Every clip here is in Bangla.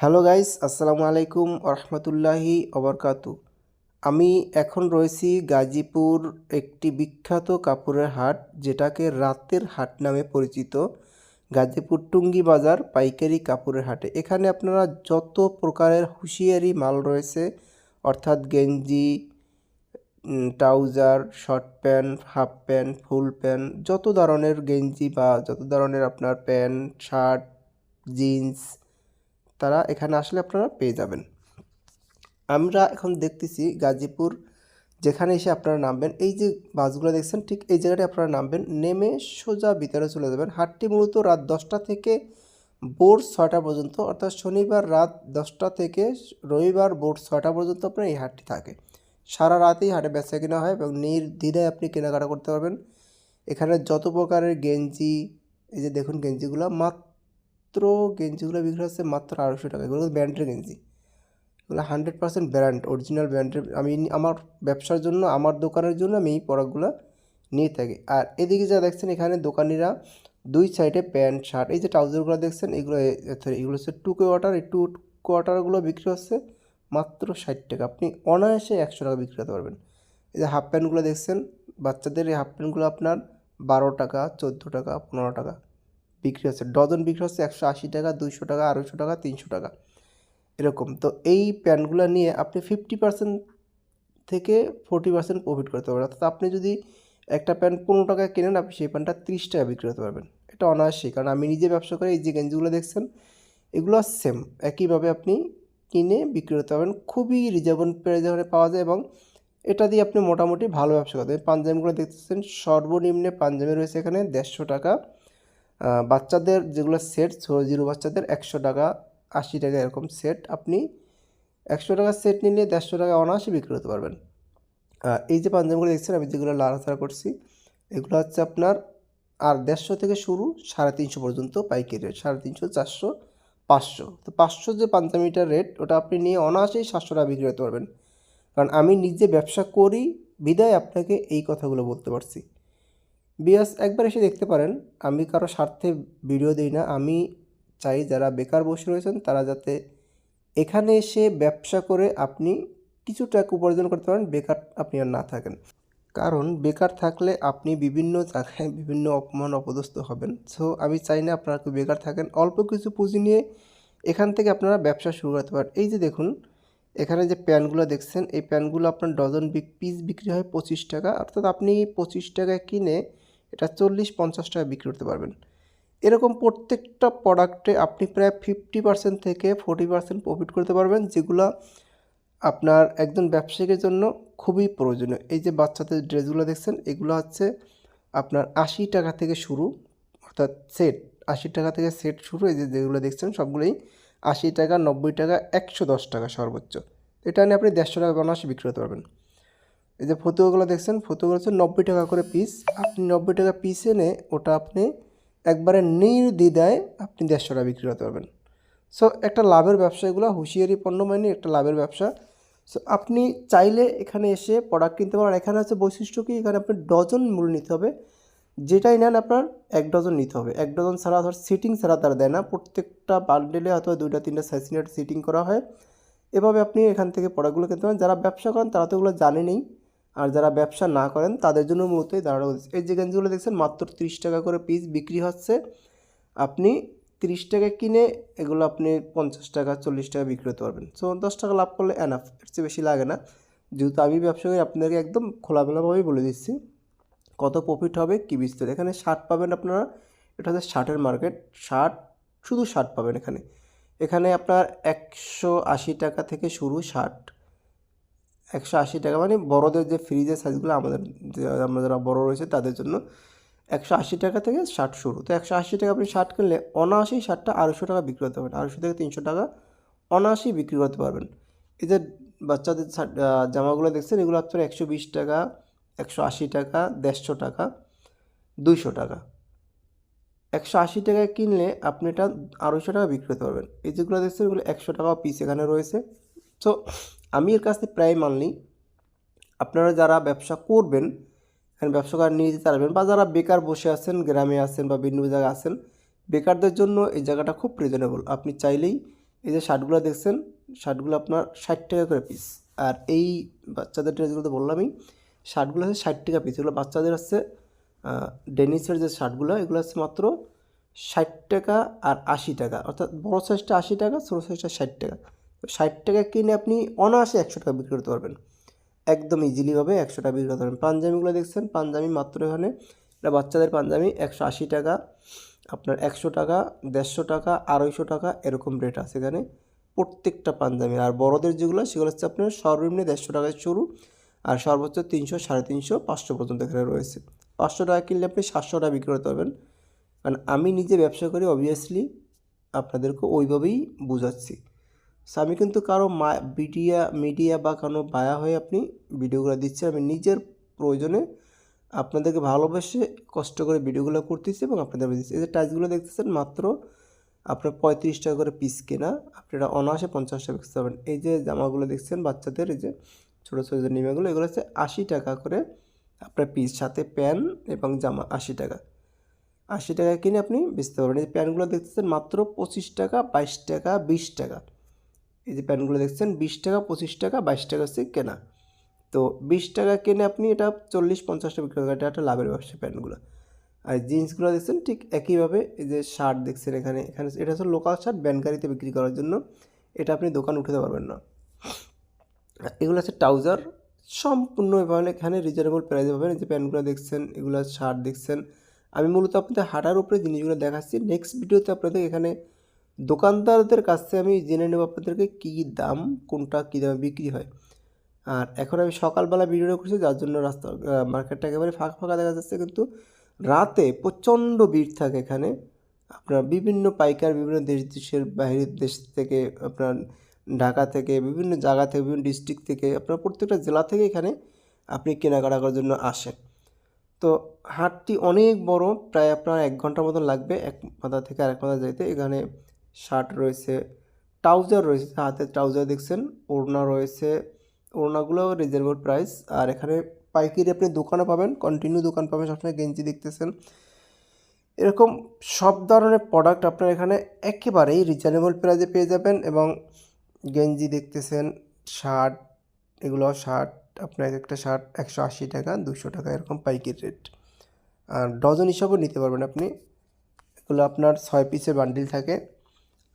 হ্যালো গাইস, আসসালামু আলাইকুম রহমতুল্লাহি অবরকাতু আমি এখন রয়েছি গাজীপুর একটি বিখ্যাত কাপড়ের হাট, যেটাকে রাতের হাট নামে পরিচিত। গাজীপুর টুঙ্গি বাজার পাইকারি কাপড়ের হাটে। এখানে আপনারা যত প্রকারের হুঁশিয়ারি মাল রয়েছে, অর্থাৎ গেঞ্জি trouser, short pant, half pant, full pant, যত ধরনের গেঞ্জি বা যত ধরনের আপনার প্যান্ট, শার্ট, জিন্স তারা এখানে আসলে আপনারা পেয়ে যাবেন। আমরা এখন দেখতেছি গাজীপুর, যেখানে এসে আপনারা নামবেন। এই যে বাসগুলো দেখছেন, ঠিক এই জায়গাটায় আপনারা নামবেন। নেমে সোজা ভিতরে চলে যাবেন। হাটটি মূলত রাত দশটা থেকে ভোর ছয়টা পর্যন্ত, অর্থাৎ শনিবার রাত দশটা থেকে রবিবার ভোর ছয়টা পর্যন্ত আপনার এই হাটটি থাকে। সারা রাতেই হাটে বেচা কেনা হয় এবং নির্দ্বিধায় আপনি কেনাকাটা করতে পারবেন। এখানে যত প্রকারের গেঞ্জি, এই যে দেখুন গেঞ্জিগুলো, মাত্র গেঞ্জিগুলো বিক্রি হচ্ছে মাত্র আড়াইশো টাকা। এগুলো ব্র্যান্ডের গেঞ্জি। এগুলো হান্ড্রেড পার্সেন্ট ব্র্যান্ড অরিজিনাল ব্র্যান্ডের আমি আমার ব্যবসার জন্য আমার দোকানের জন্য আমি এই প্রোডাক্টগুলো নিয়ে থাকি। আর এদিকে যা দেখছেন এখানে দোকানিরা দুই সাইডে প্যান্ট শার্ট এই যে ট্রাউজারগুলো দেখছেন এগুলো sorry, এগুলো হচ্ছে টু কোয়ার্টার এই টু কোয়ার্টারগুলো বিক্রি হচ্ছে মাত্র ষাট টাকা। আপনি অনায়াসে একশো টাকা বিক্রি করতে পারবেন। এই যে হাফ প্যান্টগুলো দেখছেন বাচ্চাদের এই হাফ প্যান্টগুলো আপনার বারো টাকা চোদ্দ টাকা পনেরো টাকা। বিক্রি হচ্ছে। ডজন বিক্রি হচ্ছে একশো আশি টাকা, দুইশো টাকা, আড়াইশো টাকা, তিনশো টাকা। এরকম। তো এই প্যান্টগুলো নিয়ে আপনি ফিফটি পার্সেন্ট থেকে ফোর্টি পার্সেন্ট প্রফিট করতে পারবেন। অর্থাৎ আপনি যদি একটা প্যান্ট পনেরো টাকায় কেনেন, আপনি সেই প্যান্টটা তিরিশ টাকা বিক্রি করতে পারবেন। এটা অনায়াসই। কারণ আমি নিজে ব্যবসা করি, এই যে গেঞ্জিগুলো দেখছেন, এগুলো সেম একইভাবে আপনি কিনে বিক্রি করতে পারবেন। খুবই রিজনেবল প্রাইসে পাওয়া যায় এবং এটা দিয়ে আপনি মোটামুটি ভালো ব্যবসা করতে পাঞ্জাবিগুলো দেখতেছেন, সর্বনিম্নে পাঞ্জাবি রয়েছে এখানে দেড়শো টাকা। বাচ্চাদের যেগুলো সেট জিরো বাচ্চাদের একশো টাকা, আশি টাকা এরকম সেট আপনি একশো টাকার সেট নিলে দেড়শো টাকা অনায়াসে বিক্রি করতে পারবেন। এই যে পাঞ্জাবিগুলো দেখছেন, আমি যেগুলো লাড়াচাড়া করছি, এগুলো হচ্ছে আপনার আর দেড়শো থেকে শুরু সাড়ে তিনশো পর্যন্ত পাইকারি রেট সাড়ে তিনশো, চারশো, পাঁচশো। তো পাঁচশো যে পাঞ্জাবিটার রেট ওটা আপনি নিয়ে অনায়াসেই সাতশো টাকা বিক্রি করতে পারবেন। কারণ আমি নিজে ব্যবসা করি, বিদায় আপনাকে এই কথাগুলো বলতে পারছি। বিয়াস, একবার এসে দেখতে পারেন। আমি কারও স্বার্থে ভিডিও দিই না। আমি চাই যারা বেকার বসে রয়েছেন, তারা যাতে এখানে এসে ব্যবসা করে আপনি কিছু টাকা উপার্জন করতে পারেন, বেকার আপনি আর না থাকেন। কারণ বেকার থাকলে আপনি বিভিন্ন জায়গায় বিভিন্ন অপমান অপদস্থ হবেন। সো আমি চাই না আপনারা কেউ বেকার থাকেন। অল্প কিছু পুঁজি নিয়ে এখান থেকে আপনারা ব্যবসা শুরু করতে পারেন। এই যে দেখুন, এখানে যে প্যানগুলো দেখছেন, এই প্যানগুলো আপনার ডজন পিস বিক্রি হয় পঁচিশ টাকা। অর্থাৎ আপনি পঁচিশ টাকা কিনে এটা চল্লিশ পঞ্চাশ টাকা বিক্রি করতে পারবেন। এরকম প্রত্যেকটা প্রোডাক্টে আপনি প্রায় ফিফটি পার্সেন্ট থেকে ফোর্টি পার্সেন্ট প্রফিট করতে পারবেন, যেগুলো আপনার একজন ব্যবসায়ীর জন্য খুবই প্রয়োজনীয়। এই যে বাচ্চাদের ড্রেসগুলো দেখছেন, এগুলো হচ্ছে আপনার আশি টাকা থেকে শুরু, অর্থাৎ সেট আশি টাকা থেকে সেট শুরু, এই যে যেগুলো দেখছেন, সবগুলোই আশি টাকা, নব্বই টাকা, একশো দশ টাকা সর্বোচ্চ। এটা নিয়ে আপনি দেড়শো টাকা অনায়াসে বিক্রি করতে পারবেন। এই যে ফতুয়াগুলো দেখছেন, ফতুয়াগুলো হচ্ছে নব্বই টাকা করে পিস আপনি নব্বই টাকা পিস এনে ওটা আপনি একবারে নির্দ্বিধায় আপনি দেড়শো টাকা বিক্রি করতে পারবেন। সো একটা লাভের ব্যবসা, এগুলো হুঁশিয়ারি পণ্য মানে একটা লাভের ব্যবসা। সো আপনি চাইলে এখানে এসে প্রোডাক্ট কিনতে পারেন। এখানে হচ্ছে বৈশিষ্ট্য কি? এখানে আপনি ডজন মূল্য নিতে হবে। যেটাই নেন আপনার এক ডজন নিতে হবে। এক ডজন ছাড়া ধর সিটিং ছাড়া তারা দেয় না। প্রত্যেকটা বান্ডেলে হয়তো দুইটা, তিনটা সাইজ নিয়ে সিটিং করা হয়। এভাবে আপনি এখান থেকে প্রোডাক্টগুলো কিনতে পারেন। যারা ব্যবসা করেন, তারা তো এগুলো জানেনই। আর যারা ব্যবসা না করেন, তাদের জন্য মূলত এই দাঁড়ানো এই যে গেঞ্জিগুলো দেখছেন, মাত্র তিরিশ টাকা করে পিস বিক্রি হচ্ছে। আপনি তিরিশ টাকা কিনে এগুলো আপনি পঞ্চাশ টাকা, চল্লিশ টাকা বিক্রি করতে পারবেন। সো দশ টাকা লাভ করলে এনাফ এর চেয়ে বেশি লাগে না। যেহেতু আমি ব্যবসা করি, আপনাদেরকে একদম খোলামেলাভাবেই বলে দিচ্ছি, কত প্রফিট হবে কী বিস্তার এখানে শার্ট পাবেন আপনারা, এটা হচ্ছে শার্টের মার্কেট শার্ট শুধু শার্ট পাবেন এখানে। এখানে আপনার একশো আশি টাকা থেকে শুরু শার্ট একশো আশি টাকা। মানে বড়দের যে ফ্রিজের সাইজগুলো আমাদের আমরা যারা বড় রয়েছে তাদের জন্য একশো আশি টাকা থেকে শার্ট শুরু। তো একশো আশি টাকা আপনি শার্ট কিনলে অনায়াসেই শার্টটা আড়াইশো টাকা বিক্রি করতে পারবেন। আড়াইশো থেকে তিনশো টাকা অনায়াসেই বিক্রি করতে পারবেন। এই যে বাচ্চাদের জামাগুলো দেখছেন, এগুলো আপনার একশো বিশ টাকা, একশো আশি টাকা, দেড়শো টাকা, দুইশো টাকা। একশো আশি টাকায় কিনলে আপনি এটা আড়াইশো টাকা বিক্রি করতে পারবেন। এই যেগুলো দেখছেন, এগুলো একশো টাকা পিস এখানে রয়েছে। তো আমি এর কাছ প্রায় মাল নিই। আপনারা যারা ব্যবসা করবেন, এখানে ব্যবসা করে নিয়ে যেতে পারবেন বা যারা বেকার বসে আছেন, গ্রামে আছেন বা বিভিন্ন জায়গায় আছেন, বেকারদের জন্য এই জায়গাটা খুব রিজনেবল আপনি চাইলেই এই যে শার্টগুলো দেখছেন, শার্টগুলো আপনার ষাট টাকা করে পিস আর এই বাচ্চাদের ড্রেসগুলো তো বললামই, শার্টগুলো হচ্ছে ষাট টাকা পিস এগুলো বাচ্চাদের হচ্ছে ডেনিসের যে শার্টগুলো, এগুলো হচ্ছে মাত্র ষাট টাকা আর আশি টাকা। অর্থাৎ বড় সাইজটা আশি টাকা, ছোটো সাইজটা ষাট টাকা। ষাট টাকা কিনে আপনি অনায়াসে একশো টাকা বিক্রি করতে পারবেন। একদম ইজিলিভাবে একশো টাকা বিক্রি করতে পারবেন। পাঞ্জাবিগুলো দেখছেন? পাঞ্জাবি মাত্র এখানে। এটা বাচ্চাদের পাঞ্জাবি, একশো আশি টাকা, আপনার একশো টাকা, দেড়শো টাকা, আড়াইশো টাকা, এরকম রেট আছে এখানে। প্রত্যেকটা পাঞ্জাবি। আর বড়দের যেগুলো, সেগুলো হচ্ছে আপনার সর্বনিম্ন দেড়শো টাকায় শুরু, আর সর্বোচ্চ তিনশো, সাড়ে তিনশো, পাঁচশো পর্যন্ত এখানে রয়েছে। পাঁচশো টাকা কিনলে আপনি সাতশো টাকা বিক্রি করতে পারবেন। কারণ আমি নিজে ব্যবসা করি অবভিয়াসলি আপনাদেরকে ওইভাবেই বোঝাচ্ছি। আমি কিন্তু কারও মা মিডিয়া মিডিয়া বা কারও বায়া হয়ে আপনি ভিডিওগুলো দিচ্ছি আমি নিজের প্রয়োজনে আপনাদেরকে ভালোবেসে কষ্ট করে ভিডিওগুলো করতেছি এবং আপনাদের দিচ্ছি। এই যে টাইসগুলো দেখতেছেন, মাত্র আপনার পঁয়ত্রিশ টাকা করে পিস কেনা। আপনারা অনায়াসে পঞ্চাশ টাকা বেচতে পারবেন এই যে জামাগুলো দেখছেন, বাচ্চাদের, এই যে ছোটো ছোটো যে নিমাগুলো, এগুলো হচ্ছে আশি টাকা করে আপনার পিস সাথে প্যান এবং জামা, আশি টাকা। আশি টাকা কিনে আপনি বেচতে পারবেন। এই যে প্যান্টগুলো দেখতেছেন, মাত্র পঁচিশ টাকা, বাইশ টাকা, বিশ টাকা। এই যে প্যান্টগুলো দেখছেন, বিশ টাকা, পঁচিশ টাকা, বাইশ টাকা হচ্ছে কেনা। তো বিশ টাকা কিনে আপনি এটা চল্লিশ, পঞ্চাশ টাকা বিক্রি করেন, এটা একটা লাভের ব্যবসা প্যান্টগুলো। আর জিন্সগুলো দেখছেন, ঠিক একইভাবে এই যে শার্ট দেখছেন এখানে এখানে এটা হচ্ছে লোকাল শার্ট ব্যানগাড়িতে বিক্রি করার জন্য। এটা আপনি দোকান উঠাতে পারবেন না। এগুলো আছে ট্রাউজার, সম্পূর্ণ এভাবে এখানে রিজনেবল প্রাইসে পাবেন। এই যে প্যান্টগুলো দেখছেন, এগুলো শার্ট দেখছেন। আমি মূলত আপনাদের হাঁটার উপরে জিনিসগুলো দেখাচ্ছি। নেক্সট ভিডিওতে আপনাদের এখানে দোকানদারদের কাছ আমি জেনে নেব আপনাদেরকে কী দাম, কোনটা কী দামে বিক্রি হয়। আর এখন আমি সকালবেলা ভিডিওটা করছি, যার জন্য রাস্তা মার্কেটটা একেবারে ফাঁকা ফাঁকা দেখা যাচ্ছে। কিন্তু রাতে প্রচণ্ড ভিড় থাকে এখানে। আপনার বিভিন্ন পাইকার, বিভিন্ন দেশ দেশের বাইরের দেশ থেকে, আপনার ঢাকা থেকে, বিভিন্ন জায়গা থেকে, বিভিন্ন ডিস্ট্রিক্ট থেকে, আপনার প্রত্যেকটা জেলা থেকে এখানে আপনি কেনাকাটা করার জন্য আসেন। তো হাটটি অনেক বড়, প্রায় আপনার এক ঘণ্টার মতন লাগবে, এক মাথা থেকে আরেক মাথা যাইতে। এখানে শার্ট রয়েছে, ট্রাউজার রয়েছে, হাতে ট্রাউজার দেখছেন, ওড়না রয়েছে, ওড়নাগুলো রিজনেবল প্রাইস আর এখানে পাইকারি আপনি দোকানে পাবেন কন্টিনিউ দোকান পাবেন, সবসময় গেঞ্জি দেখতেছেন। এরকম সব ধরনের প্রোডাক্ট আপনার এখানে একেবারেই রিজনেবল প্রাইসে পেয়ে যাবেন এবং গেঞ্জি দেখতেছেন, শার্ট, এগুলো শার্ট, আপনার একটা শার্ট একশো আশি টাকা দুশো টাকা, এরকম পাইকারি রেট আর ডজন হিসাবেও নিতে পারবেন আপনি, এগুলো আপনার ছয় পিসের বান্ডিল থাকে।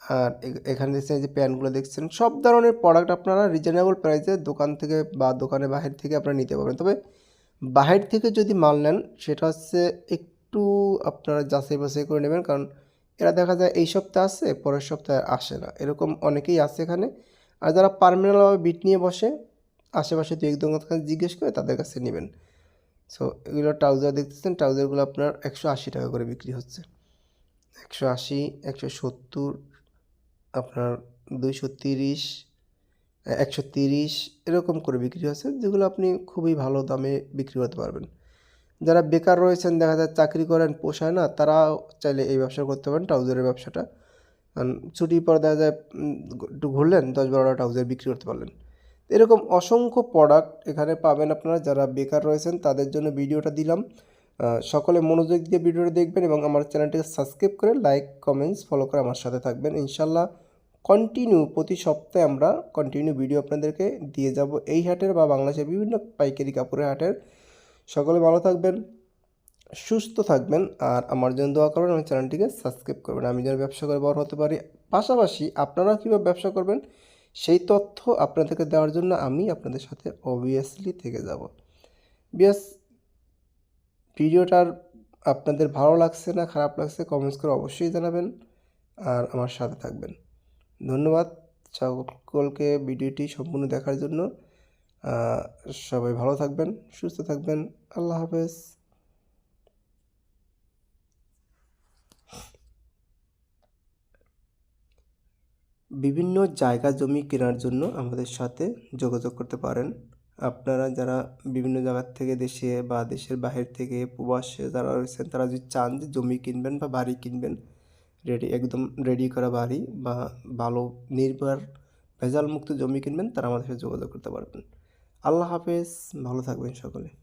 আর এখানে দেখছেন যে প্যান্টগুলো দেখছেন, সব ধরনের প্রোডাক্ট আপনারা রিজনেবল প্রাইসে দোকান থেকে বা দোকানে বাহির থেকে আপনারা নিতে পারবেন। তবে বাহির থেকে যদি মাল নেন, সেটা হচ্ছে একটু আপনারা যাচাই বাছাই করে নেবেন, কারণ এরা দেখা যায় এই সপ্তাহে আসে, পরের সপ্তাহে আসে না। এরকম অনেকেই আছে এখানে। আর যারা পারমানেন্টভাবে বিট নিয়ে বসে, আশেপাশে দু কাছে জিজ্ঞেস করে তাদের কাছে নেবেন। সো এগুলো ট্রাউজার দেখতেছেন ট্রাউজারগুলো আপনার একশো আশি টাকা করে বিক্রি হচ্ছে। একশো আশি, একশো সত্তর আপনার দুইশো তিরিশ, একশো তিরিশ এরকম করে বিক্রি হচ্ছে যেগুলো আপনি খুবই ভালো দামে বিক্রি করতে পারবেন। যারা বেকার রয়েছেন, দেখা যায় চাকরি করেন, পোষায় না তারা চাইলে এই ব্যবসা করতে পারেন, ট্রাউজারের ব্যবসাটা। কারণ ছুটির পর দেখা যায় একটু ঘুরলেন, দশ বারোটা ট্রাউজার বিক্রি করতে পারলেন। এরকম অসংখ্য প্রোডাক্ট এখানে পাবেন আপনারা, যারা বেকার রয়েছেন, তাদের জন্য ভিডিওটা দিলাম। সকলে মনোযোগ দিয়ে ভিডিওটা দেখবেন এবং আমার চ্যানেলটিকে সাবস্ক্রাইব করে লাইক কমেন্টস ফলো করে আমার সাথে থাকবেন। ইনশাল্লাহ কন্টিনিউ প্রতি সপ্তাহে আমরা কন্টিনিউ ভিডিও আপনাদেরকে দিয়ে যাব এই হাটের বা বাংলাদেশের বিভিন্ন পাইকারি কাপড়ের হাটের। সকলে ভালো থাকবেন, সুস্থ থাকবেন আর আমার জন্য দোয়া করবেন, আমার চ্যানেলটিকে সাবস্ক্রাইব করবেন। আমি যেন ব্যবসা করে বড় হতে পারি। পাশাপাশি আপনারা কীভাবে ব্যবসা করবেন সেই তথ্য আপনাদেরকে দেওয়ার জন্য আমি আপনাদের সাথে অবভিয়াসলি থেকে যাব। বিয়াস ভিডিওটার আপনাদের ভালো লাগছে না, খারাপ লাগছে কমেন্টস করে অবশ্যই জানাবেন আর আমার সাথে থাকবেন। ধন্যবাদ সকলকে ভিডিওটি সম্পূর্ণ দেখার জন্য। সবাই ভালো থাকবেন, সুস্থ থাকবেন। আল্লাহ হাফেজ। বিভিন্ন জায়গা জমি কেনার জন্য আমাদের সাথে যোগাযোগ করতে পারেন। আপনারা যারা বিভিন্ন জায়গার থেকে দেশে বা দেশের বাহির থেকে প্রবাসে যারা রয়েছেন, তারা যদি চান যে জমি কিনবেন বা বাড়ি কিনবেন রেডি, একদম রেডি করা বাড়ি বা ভালো নির্ভর ভেজাল মুক্ত জমি কিনবেন, তারা আমাদের সাথে যোগাযোগ করতে পারবেন। আল্লাহ হাফেজ, ভালো থাকবেন সকলে।